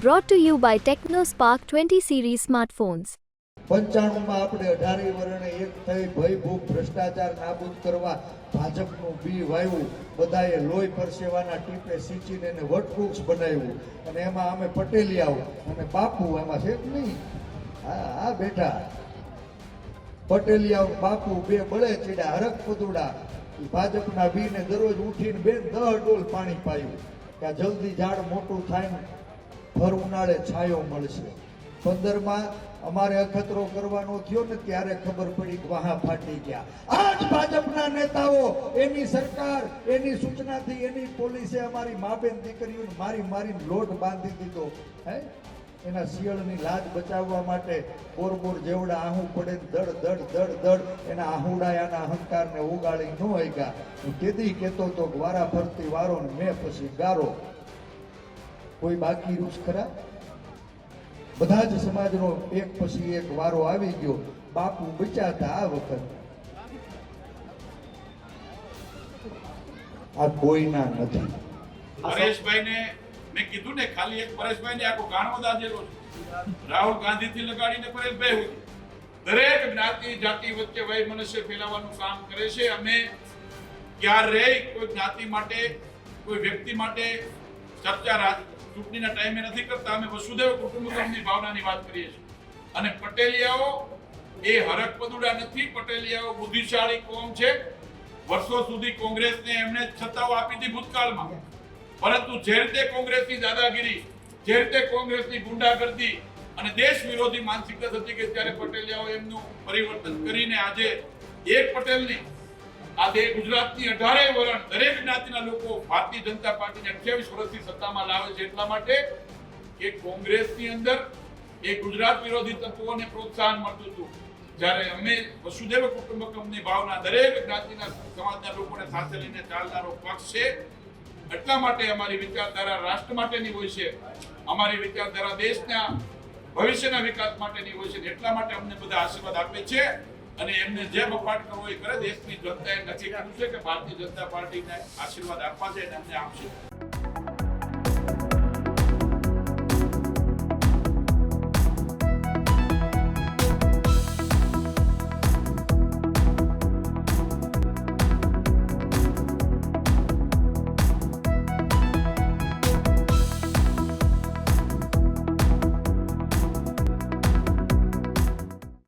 Brought to you by TechnoSpark 20 series smartphones. પંચાણુંમાં આપણે અઢારે વર્ણે એક થઈ ભયભૂખ ભ્રષ્ટાચાર નાબૂદ કરવા ભાજપનું બી વાવ્યું બધાએ લોહી પરસેવાના ટીપે સિંચીને એને વટવૃક્ષ બનાવ્યું. અને એમાં અમે પટેલિયાઓ અને બાપુ એમાં છે જ નહીં? આ આ બેઠા પટેલિયાઓ, બાપુ બે બળે ચીડા હરક પદુડા. ભાજપના બીને દરરોજ ઉઠીને બે દહ ડોલ પાણી પાયું. કે જલ્દી ઝાડ મોટું થાય ભર ઉનાળે છાયો મળશે. પંદરમાં અમારે અખતરો કરવાનો થયો ને ત્યારે ખબર પડી કે વાહા ફાટી ગયા. આજ ભાજપના નેતાઓ, એની સરકાર, એની સૂચનાથી એની પોલીસે અમારી માબેન દીકરીઓને મારી મારીને લોટ બાંધી દીધો. હે? એના શિયળની લાજ બચાવવા માટે બોર બોર જેવડા આહું પડે દડ દડ દડ દડ એના આહુડાયાના અહંકારને ઉગાડી ન હોય હું કેદી કહેતો તો ગ્વારા વારા ફરતી વારો ને મેં પછી ગારો. કોઈ બાકી રૂસ ખરા? બધા જ સમાજનો એક પછી એક વારો આવી ગયો. બાપુ બચાતા આ વખત. આ કોઈના નથી. પરેશભાઈને મેં કીધું ને, ખાલી એક પરેશભાઈને આખો ગાણો દાજેલો રાહુલ ગાંધી થી લગાડીને પરેશભાઈ હોય. દરેક જ્ઞાતિ, જાતિ વચ્ચે વય મનુષ્ય ફેલાવવાનું કામ કરે છે. અમે ક્યારેય કોઈ જ્ઞાતિ માટે, કોઈ વ્યક્તિ માટે ચર્ચા રાજ- ચૂંટણીના ટાઈમે નથી કરતા, અમે વસુદેવ કુટુંબકમની ભાવનાની વાત કરીએ છીએ. અને પટેલિયાઓ એ હરક પદુડા નથી, પટેલિયાઓ બુદ્ધિશાળી કોમ છે. વર્ષો સુધી કોંગ્રેસને એમણે છતાઓ આપી હતી ભૂતકાળમાં. પરંતુ જે રીતે કોંગ્રેસની દાદાગીરી, જે રીતે કોંગ્રેસની ગુંડાગર્દી અને દેશ વિરોધી માનસિકતા થતી કે ત્યારે પટેલિયાઓ એમનું પરિવર્તન કરીને આજે એક પટેલની આજે ગુજરાતની અઢારે વરણ દરેક જ્ઞાતિના લોકો ભારતીય જનતા પાર્ટીને અઠ્યાવીસ વર્ષથી સત્તામાં લાવે છે એટલા માટે કે કોંગ્રેસની અંદર એ ગુજરાત વિરોધી તત્વોને પ્રોત્સાહન મળતું હતું. જ્યારે અમે વસુદેવ કુટુંબકમની ભાવના દરેક જ્ઞાતિના સમાજના લોકોને સાથે લઈને ચાલનારો પક્ષ છે. એટલા માટે અમારી વિચારધારા રાષ્ટ્ર માટેની હોય છે. અમારી વિચારધારા દેશના ભવિષ્યના વિકાસ માટેની હોય છે એટલા માટે અમને બધા આશીર્વાદ આપે છે. અને એમને જે બપાટ કરવો એ કરે, દેશની જનતાએ નક્કી કર્યું છે કે ભારતીય જનતા પાર્ટીને આશીર્વાદ આપવા છે અને આપશે.